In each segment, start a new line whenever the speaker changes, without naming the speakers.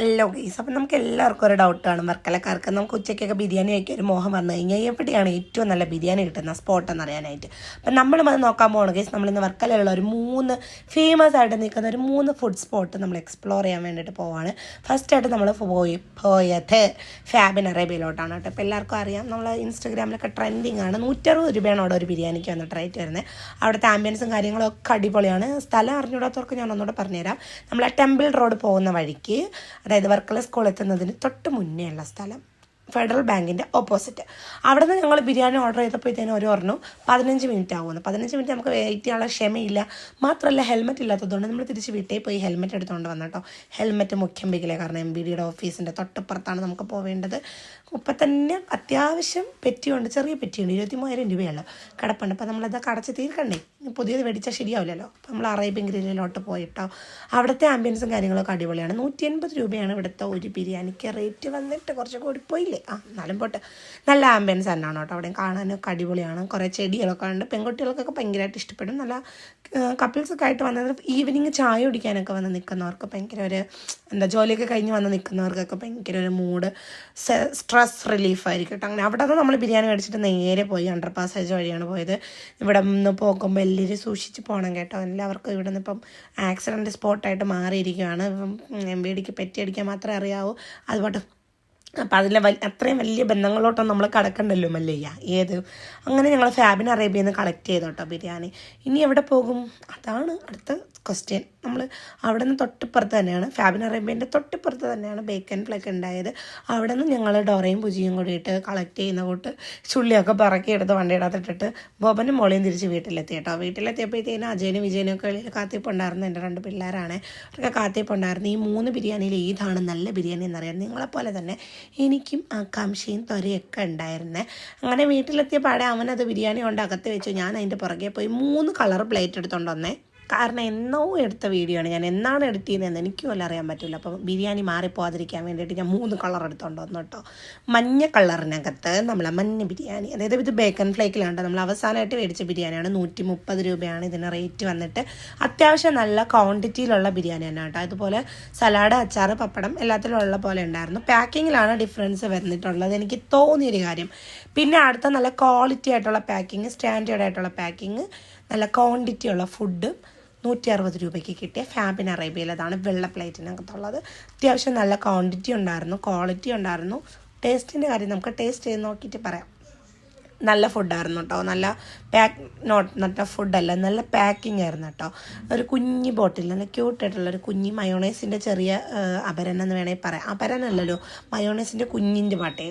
അല്ലോ ഗൈസ് അപ്പം നമുക്ക് എല്ലാവർക്കും ഒരു ഡൗട്ടാണ് വർക്കലക്കാർക്ക് നമുക്ക് ഉച്ചയ്ക്കൊക്കെ ബിരിയാണി കഴിക്കാൻ ഒരു മോഹം വന്നു കഴിഞ്ഞാൽ എവിടെയാണ് ഏറ്റവും നല്ല ബിരിയാണി കിട്ടുന്ന സ്പോട്ട് എന്ന് അറിയാനായിട്ട്. അപ്പം നമ്മൾ അത് നോക്കാൻ പോകണം ഗൈസ് നമ്മളിന്ന് വർക്കലയുള്ള ഒരു മൂന്ന് ഫേമസ് ആയിട്ട് നിൽക്കുന്ന ഒരു മൂന്ന് ഫുഡ് സ്പോട്ട് നമ്മൾ എക്സ്പ്ലോർ ചെയ്യാൻ വേണ്ടിയിട്ട് പോവാണ്. ഫസ്റ്റ് ആയിട്ട് നമ്മൾ പോയി പോയത് ഫാബിൻ അറേബ്യയിലോട്ടാണ് കേട്ടോ. അപ്പോൾ എല്ലാവർക്കും അറിയാം നമ്മൾ ഇൻസ്റ്റഗ്രാമിലൊക്കെ ട്രെൻഡിങ് ആണ്. നൂറ്ററുപത് രൂപയാണ് അവിടെ ഒരു ബിരിയാണിക്ക് വന്നിട്ട് റേറ്റ് വരുന്നത് അവിടുത്തെ ആംബിയൻസും കാര്യങ്ങളും ഒക്കെ അടിപൊളിയാണ്. സ്ഥലം അറിഞ്ഞൂടാത്തവർക്ക് ഞാൻ ഒന്നുകൂടെ പറഞ്ഞുതരാം. നമ്മൾ ആ ടെമ്പിൾ റോഡ് പോകുന്ന വഴിക്ക് അതായത് വർക്കല സ്കൂൾ എത്തുന്നതിന് തൊട്ട് മുന്നേ ഉള്ള സ്ഥലം. ഫെഡറൽ ബാങ്കിന്റെ ഓപ്പോസിറ്റ്. അവിടെ നിന്ന് ഞങ്ങൾ ബിരിയാണി ഓർഡർ ചെയ്തപ്പോഴത്തേനും ഒരു പറഞ്ഞു പതിനഞ്ച് മിനിറ്റ് ആവുമെന്ന് പതിനഞ്ച് മിനിറ്റ് നമുക്ക് വെയിറ്റ് ചെയ്യാനുള്ള ക്ഷമയില്ല. മാത്രമല്ല ഹെൽമെറ്റ് ഇല്ലാത്തതുകൊണ്ട് നമ്മൾ തിരിച്ച് വീട്ടിൽ പോയി ഹെൽമെറ്റ് എടുത്തുകൊണ്ട് വന്നു കേട്ടോ ഹെൽമെറ്റ് മുഖ്യം ബിഗിലെ കാരണം എം ബി ഡിയുടെ ഓഫീസിന്റെ തൊട്ടപ്പുറത്താണ് നമുക്ക് പോവേണ്ടത്. ഇപ്പം തന്നെ അത്യാവശ്യം പെറ്റിയുണ്ട്. ചെറിയ പെറ്റിയുണ്ട്. ഇരുപത്തി മൂവായിരം രൂപയുള്ളൂ. കിടപ്പുണ്ട്. അപ്പോൾ നമ്മളത് അടച്ച് തീർക്കണ്ടേ? പുതിയത് മേടിച്ചാൽ ശരിയാവില്ലല്ലോ. അപ്പോൾ നമ്മൾ അറേബ്യൻ ഗ്രില്ലിലോട്ട് പോയിട്ടോ. അവിടുത്തെ ആംബിയൻസും കാര്യങ്ങളൊക്കെ അടിപൊളിയാണ്. നൂറ്റി എൺപത് രൂപയാണ് ഇവിടുത്തെ ഒരു ബിരിയാണിക്ക് റേറ്റ് വന്നിട്ട് കുറച്ച് കൂടിപ്പോയില്ലേ ആ എന്നാലും പോട്ടെ. നല്ല ആംബിയൻസ് തന്നെയാണ് കേട്ടോ അവിടെ കാണാനൊക്കെ അടിപൊളിയാണ് കുറേ ചെടികളൊക്കെ ഉണ്ട് പെൺകുട്ടികൾക്കൊക്കെ ഭയങ്കരമായിട്ട് ഇഷ്ടപ്പെടും. നല്ല കപ്പിൾസൊക്കെ ആയിട്ട് വന്നത് ഈവനിങ് ചായ കുടിക്കാനൊക്കെ വന്ന് നിൽക്കുന്നവർക്ക് ഭയങ്കര ഒരു എന്താ ജോലിയൊക്കെ കഴിഞ്ഞ് വന്ന് നിൽക്കുന്നവർക്കൊക്കെ ഭയങ്കര ഒരു മൂഡ് സ്ട്രെസ് റിലീഫായിരിക്കും കേട്ടോ. അങ്ങനെ അവിടെ നിന്ന് നമ്മൾ ബിരിയാണി മേടിച്ചിട്ട് നേരെ പോയി അണ്ടർ പാസേജ് വഴിയാണ് പോയത്. ഇവിടെ നിന്ന് പോകുമ്പോൾ എല്ലാവരും സൂക്ഷിച്ച് പോകണം കേട്ടോ. എല്ലാവർക്കും ഇവിടെ നിന്ന് ഇപ്പം ആക്സിഡന്റ് സ്പോട്ടായിട്ട് മാറിയിരിക്കുകയാണ് എം ബി ഡിക്ക് പറ്റിയടിക്കാൻ മാത്രമേ അറിയാവൂ. അതുപോലെ അപ്പം അതിലെ വലിയ അത്രയും വലിയ ബന്ധങ്ങളോട്ടൊന്നും നമ്മൾ കടക്കണ്ടല്ലോ മല്ലയ്യ. ഏത്? അങ്ങനെ ഞങ്ങൾ ഫാബിൻ അറേബ്യയിൽ നിന്ന് കളക്ട് ചെയ്തു കേട്ടോ ബിരിയാണി. ഇനി എവിടെ പോകും? അതാണ് അടുത്ത ക്വസ്റ്റ്യൻ നമ്മൾ അവിടെ നിന്ന് തൊട്ടിപ്പുറത്ത് തന്നെയാണ്. ഫാബിൻ അറേബ്യന്റെ തൊട്ടിപ്പുറത്ത് തന്നെയാണ് ബേക്കൻ പ്ലക്ക് ഉണ്ടായത്. അവിടെ നിന്ന് ഞങ്ങൾ ഡോറയും പൂജിയും കൂടിയിട്ട് കളക്ട് ചെയ്യുന്ന കൂട്ട് ചുള്ളിയൊക്കെ പറക്കി എടുത്ത് വണ്ടിയിടത്തിട്ടിട്ട് ബോബനും മോളിയും തിരിച്ച് വീട്ടിലെത്തി കേട്ടോ വീട്ടിലെത്തിയപ്പോഴത്തേനും അജയനും വിജയനും ഒക്കെ വെളിയിൽ കാത്തിപ്പുണ്ടായിരുന്നു എന്റെ രണ്ട് പിള്ളേരാണ്. അവരൊക്കെ കാത്തിപ്പുണ്ടായിരുന്നു ഈ മൂന്ന് ബിരിയാണിയിൽ ഏതാണ് നല്ല ബിരിയാണി എന്നറിയാം. നിങ്ങളെപ്പോലെ തന്നെ എനിക്കും ആകാംക്ഷയും ത്വരയൊക്കെ ഉണ്ടായിരുന്നേ. അങ്ങനെ വീട്ടിലെത്തിയ പാടെ അവനത് ബിരിയാണി കൊണ്ട് അകത്ത് വെച്ചു. ഞാൻ അതിന്റെ പുറകെ പോയി മൂന്ന് കളർ പ്ലേറ്റ് എടുത്തോണ്ട് വന്നേ. കാരണം എന്നോ എടുത്ത വീഡിയോ ആണ്. ഞാൻ എന്നാണ് എഡിറ്റ് ചെയ്യുന്നതെന്ന് എനിക്കും അല്ല അറിയാൻ പറ്റില്ല. അപ്പം ബിരിയാണി മാറിപ്പോകാതിരിക്കാൻ വേണ്ടിയിട്ട് ഞാൻ മൂന്ന് കളർ എടുത്തോണ്ട് വന്നു കേട്ടോ. മഞ്ഞ കളറിനകത്ത് നമ്മളെ മഞ്ഞ ബിരിയാണി. അതായത് ഇത് ബേക്കൺ ഫ്ലേക്കിലാണ് നമ്മൾ അവസാനമായിട്ട് മേടിച്ച ബിരിയാണിയാണ്. നൂറ്റി മുപ്പത് രൂപയാണ് ഇതിന് റേറ്റ് വന്നിട്ട്. അത്യാവശ്യം നല്ല ക്വാണ്ടിറ്റിയിലുള്ള ബിരിയാണി തന്നെ കേട്ടോ. അതുപോലെ സലാഡ് അച്ചാർ പപ്പടം എല്ലാത്തിലും ഉള്ള പോലെ ഉണ്ടായിരുന്നു. പാക്കിങ്ങിലാണ് ഡിഫറൻസ് വന്നിട്ടുള്ളത്. എനിക്ക് തോന്നിയൊരു കാര്യം. പിന്നെ അടുത്ത നല്ല ക്വാളിറ്റി ആയിട്ടുള്ള പാക്കിങ് സ്റ്റാൻഡേർഡ് ആയിട്ടുള്ള പാക്കിങ് നല്ല ക്വാണ്ടിറ്റി ഉള്ള ഫുഡ് നൂറ്റി അറുപത് രൂപയ്ക്ക് കിട്ടിയ ഫാബിൻ അറേബ്യയിലതാണ് വെള്ള പ്ലേറ്റിനകത്തുള്ളത്. അത്യാവശ്യം നല്ല ക്വാണ്ടിറ്റി ഉണ്ടായിരുന്നു ക്വാളിറ്റി ഉണ്ടായിരുന്നു. ടേസ്റ്റിന്റെ കാര്യം നമുക്ക് ടേസ്റ്റ് ചെയ്ത് നോക്കിയിട്ട് പറയാം. നല്ല ഫുഡായിരുന്നു കേട്ടോ നല്ല പാക്ക് നോട്ട് നല്ല ഫുഡല്ല നല്ല പാക്കിംഗ് ആയിരുന്നു കേട്ടോ ഒരു കുഞ്ഞി ബോട്ടിൽ നല്ല ക്യൂട്ടായിട്ടുള്ള ഒരു കുഞ്ഞി മയോണൈസിന്റെ ചെറിയ അപരൻ എന്ന് വേണമെങ്കിൽ പറയാം. അപരനല്ലല്ലോ മയോണൈസിന്റെ കുഞ്ഞിന്റെ പാട്ടേ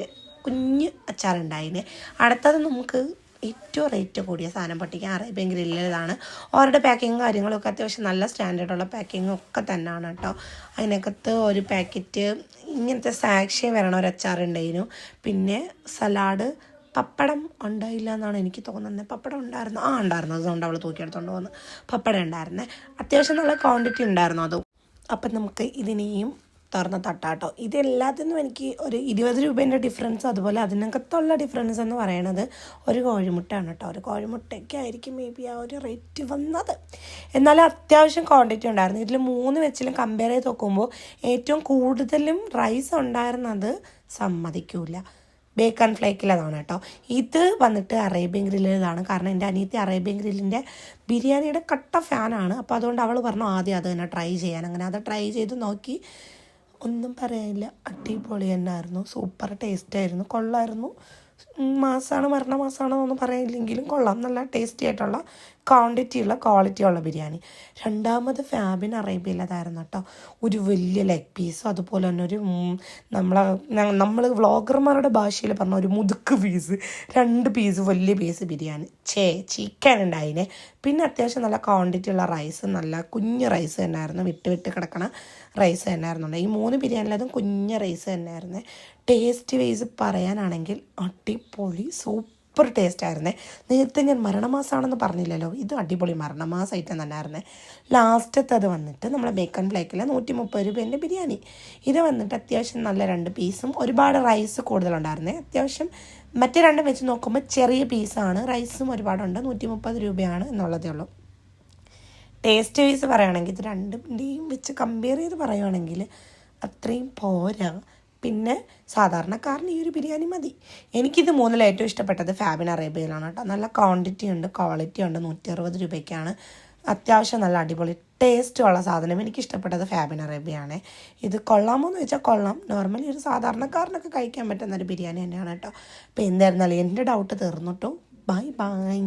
കുഞ്ഞ് അച്ചാറുണ്ടായിന്. അടുത്തത് നമുക്ക് ഏറ്റവും റേറ്റ് കൂടിയ സാധനം പൊട്ടിക്കാൻ അറേബ്യൻ ഗ്രില്ലിലാണ് അവരുടെ പാക്കിങ്ങും കാര്യങ്ങളൊക്കെ അത്യാവശ്യം നല്ല സ്റ്റാൻഡേർഡുള്ള പാക്കിങ്ങും ഒക്കെ തന്നെയാണ് കേട്ടോ. അതിനകത്ത് ഒരു പാക്കറ്റ് ഇങ്ങനത്തെ സാക്ഷ്യം വരണ ഒരു അച്ചാറുണ്ടായിരുന്നു പിന്നെ സലാഡ് പപ്പടം ഉണ്ടായില്ല എന്നാണ് എനിക്ക് തോന്നുന്നത്. പപ്പടം ഉണ്ടായിരുന്നു. ആ ഉണ്ടായിരുന്നു. അതുകൊണ്ട് അവൾ തൂക്കിയെടുത്തോണ്ട് പോകുന്നു പപ്പടം ഉണ്ടായിരുന്നേ. അത്യാവശ്യം നല്ല ക്വാണ്ടിറ്റി ഉണ്ടായിരുന്നു അതും. അപ്പം നമുക്ക് ഇതിനെയും തുറന്ന തട്ടാട്ടോ. ഇതെല്ലാത്തിനും എനിക്ക് ഒരു ഇരുപത് രൂപേന്റെ ഡിഫറൻസ് അതുപോലെ അതിനകത്തുള്ള ഡിഫറൻസ് എന്ന് പറയുന്നത് ഒരു കോഴിമുട്ടയാണ് കേട്ടോ. ഒരു കോഴിമുട്ടയ്ക്കായിരിക്കും മേ ബി ആ ഒരു റേറ്റ് വന്നത്. എന്നാൽ അത്യാവശ്യം ക്വാണ്ടിറ്റി ഉണ്ടായിരുന്നു. ഇതിൽ മൂന്ന് വെച്ചിലും കമ്പയർ ചെയ്ത് നോക്കുമ്പോൾ ഏറ്റവും കൂടുതലും റൈസ് ഉണ്ടായിരുന്നത് സമ്മതിക്കൂല. ബേക്കൺ ഫ്ലേക്കിലതാണ് കേട്ടോ. ഇത് വന്നിട്ട് അറേബ്യൻ ഗ്രില്ലിലാണ് കാരണം എന്റെ അനിയത്തി അറേബ്യൻ ഗ്രില്ലിന്റെ ബിരിയാണിയുടെ കട്ട ഫാനാണ് അപ്പോൾ അതുകൊണ്ട് അവൾ പറഞ്ഞു ആദ്യം അത് തന്നെ ട്രൈ ചെയ്യാൻ. അങ്ങനെ അത് ട്രൈ ചെയ്ത് നോക്കി. ഒന്നും പറയാനില്ല. അടിപൊളി തന്നെ ആയിരുന്നു സൂപ്പർ ടേസ്റ്റ് ആയിരുന്നു. കൊള്ളായിരുന്നു. മാസമാണ് മരണ മാസമാണോ എന്നൊന്നും പറയാനില്ലെങ്കിലും കൊള്ളാം. നല്ല ടേസ്റ്റി ആയിട്ടുള്ള ക്വാണ്ടിറ്റി ഉള്ള ക്വാളിറ്റി ഉള്ള ബിരിയാണി. രണ്ടാമത് ഫാബിൻ അറേബ്യയിലതായിരുന്നു കേട്ടോ ഒരു വലിയ ലെഗ് പീസും അതുപോലെ തന്നെ ഒരു നമ്മളെ നമ്മൾ വ്ളോഗർമാരുടെ ഭാഷയിൽ പറഞ്ഞ ഒരു മുതുക്ക് പീസ് രണ്ട് പീസ് വലിയ പീസ് ബിരിയാണി. ചേ ചിക്കൻ ഉണ്ടായിനെ പിന്നെ അത്യാവശ്യം നല്ല ക്വാണ്ടിറ്റി ഉള്ള റൈസ് നല്ല കുഞ്ഞ് റൈസ് തന്നെയായിരുന്നു വിട്ട് വിട്ട് കിടക്കണ റൈസ് തന്നെയായിരുന്നു ഈ മൂന്ന് ബിരിയാണിയിലതും കുഞ്ഞ് റൈസ് തന്നെയായിരുന്നു ടേസ്റ്റ് വൈസ് പറയാനാണെങ്കിൽ അടിപൊളി സൂപ്പർ ടേസ്റ്റ് ആയിരുന്നേ നേരത്തെ ഞാൻ മരണമാസമാണെന്ന് പറഞ്ഞില്ലല്ലോ. ഇത് അടിപൊളി മരണമാസ ഐറ്റം തന്നെയായിരുന്നേ അത് വന്നിട്ട് നമ്മളെ ബേക്കൺ ഫ്ലേക്കിലെ നൂറ്റി മുപ്പത് രൂപേന്റെ ബിരിയാണി. ഇത് വന്നിട്ട് അത്യാവശ്യം നല്ല രണ്ട് പീസും ഒരുപാട് റൈസ് കൂടുതലുണ്ടായിരുന്നേ. അത്യാവശ്യം മറ്റേ രണ്ടും വെച്ച് നോക്കുമ്പോൾ ചെറിയ പീസാണ് റൈസും ഒരുപാടുണ്ട്. നൂറ്റി മുപ്പത് രൂപയാണ് എന്നുള്ളതേ ഉള്ളൂ. ടേസ്റ്റ് വൈസ് പറയുകയാണെങ്കിൽ ഇത് രണ്ടിന്റെയും വെച്ച് കമ്പയർ ചെയ്ത് പറയുകയാണെങ്കിൽ അത്രയും പോരാ. പിന്നെ സാധാരണക്കാരന് ഈ ഒരു ബിരിയാണി മതി. എനിക്കിത് മൂന്നിൽ ഏറ്റവും ഇഷ്ടപ്പെട്ടത് ഫാബിൻ അറേബ്യയിലാണ് കേട്ടോ. നല്ല ക്വാണ്ടിറ്റി ഉണ്ട് ക്വാളിറ്റി ഉണ്ട്. നൂറ്റി അറുപത് രൂപയ്ക്കാണ്. അത്യാവശ്യം നല്ല അടിപൊളി ടേസ്റ്റുള്ള സാധനം എനിക്ക് ഇഷ്ടപ്പെട്ടത് ഫാബിൻ അറേബ്യയാണ്. ഇത് കൊള്ളാമോ എന്ന് വെച്ചാൽ കൊള്ളാം. നോർമലി ഒരു സാധാരണക്കാരനൊക്കെ കഴിക്കാൻ പറ്റുന്ന ഒരു ബിരിയാണി തന്നെയാണ് കേട്ടോ. അപ്പോൾ എന്തായിരുന്നാലും എന്റെ ഡൗട്ട് തീർന്നു കേട്ടോ ബൈ ബൈ